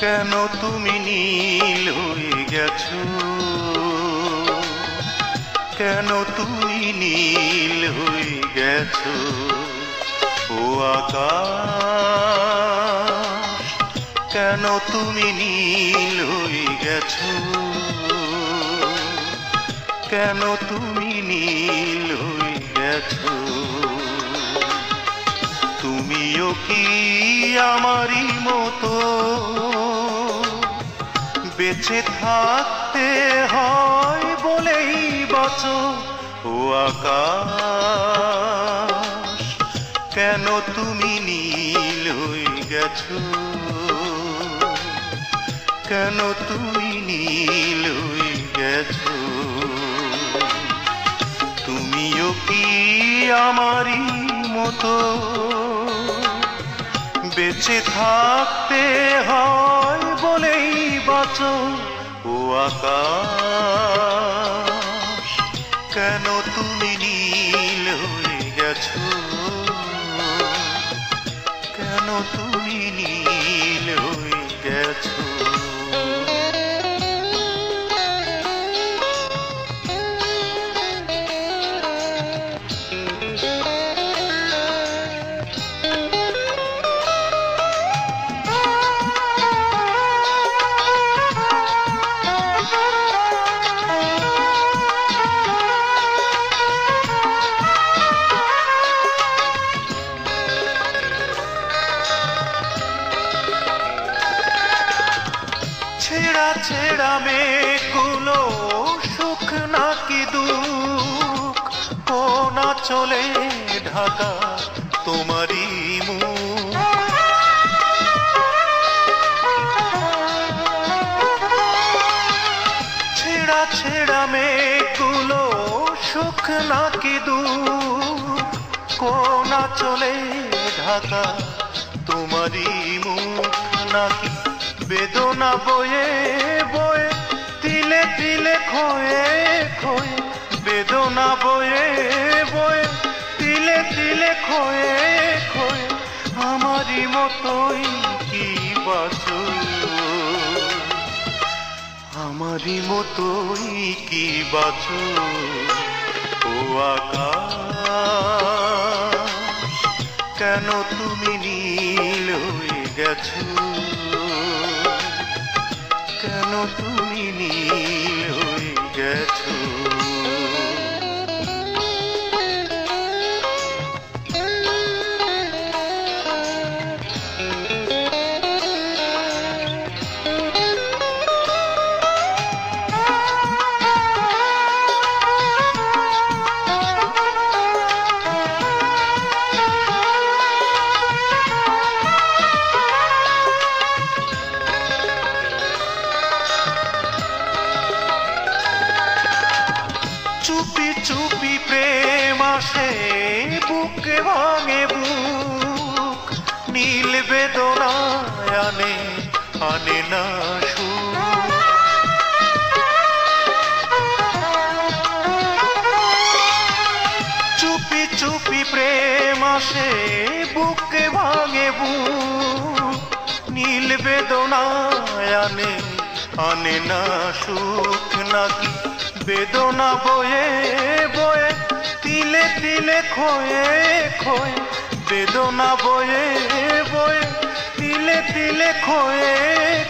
কেন তুমি নীল হয়ে গেছ? কেন তুমি নীল হয়ে গেছ? ও আকাশ, কেন তুমি নীল হয়ে গেছ? কেন তুমি নীল হয়ে গেছো? তুমিও কি আমারই মতো? বেঁচে থাকতে হয় বলেই বাঁচো ও আকাশ। কেন তুমি নীল হয়ে গেছো? কেন তুমি নীল হয়ে গেছো? তুমিও কি আমারই মতো? বেঁচে থাকতে হয় বলেই বাঁচো ও আকাশ। কেন তুমি নীল হয়ে গেছো? কেন তুমি নীল হয়ে গেছো? ছেঁড়া ছেঁড়া মেঘগুলো সুখ নাকি দুঃখ? ও না চলে ঢাকা তোমারই মুখ। ছেঁড়া ছেঁড়া মেঘগুলো সুখ নাকি দুঃখ? কোনা চলে ঢাকা তোমারই মুখ নাকি বেদনা বয়ে বয়ে, তিলে তিলে খয়ে খয়ে। বেদনা বয়ে বয়ে, তিলে তিলে খয়ে খয়ে। আমারই মতোই কি বাঁচো আমারই মতোই কি বাঁচো ও আকাশ, কেন তুমি নীল হয়ে গেছো? তুমি নীল হয়ে গেছো আসে বুকে ভাঙে বুক, নীল বেদনায় আনে আনে না চুপি চুপি প্রেম আসে, বুকে ভাঙে বুক, নীল বেদনায় আনে আনে না সুখ। নাকি বেদনা বয়ে বয়ে তিলে তিলে খয়ে খয়ে, বেদনা বয়ে বয়ে। তিলে তিলে খয়ে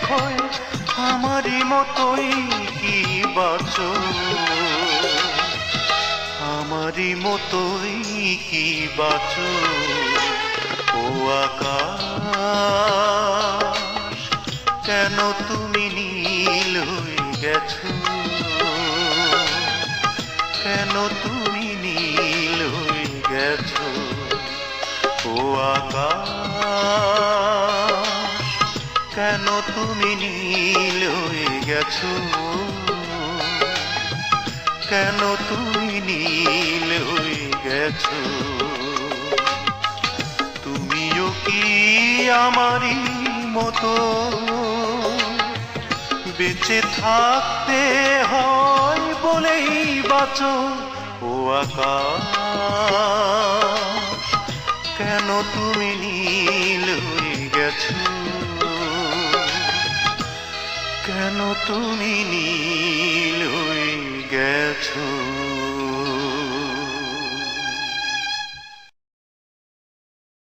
খয়ে, আমারই মতোই কি বাঁচো? আমারই মতোই কি বাঁচো? ও আকাশ, কেন তুমি নীল হয়ে গেছো? কেন তুমি নীল গেছো ও আকাশ, কেন তুমি নীল হয়ে গেছো? কেন তুমি নীল হয়ে গেছো? তুমিও কি আমারই মতো বেঁচে থাকতে হয় বলেই বাঁচো? কেন তুমি নীল হয়ে গেছো? কেন তুমি নীল হয়ে গেছো?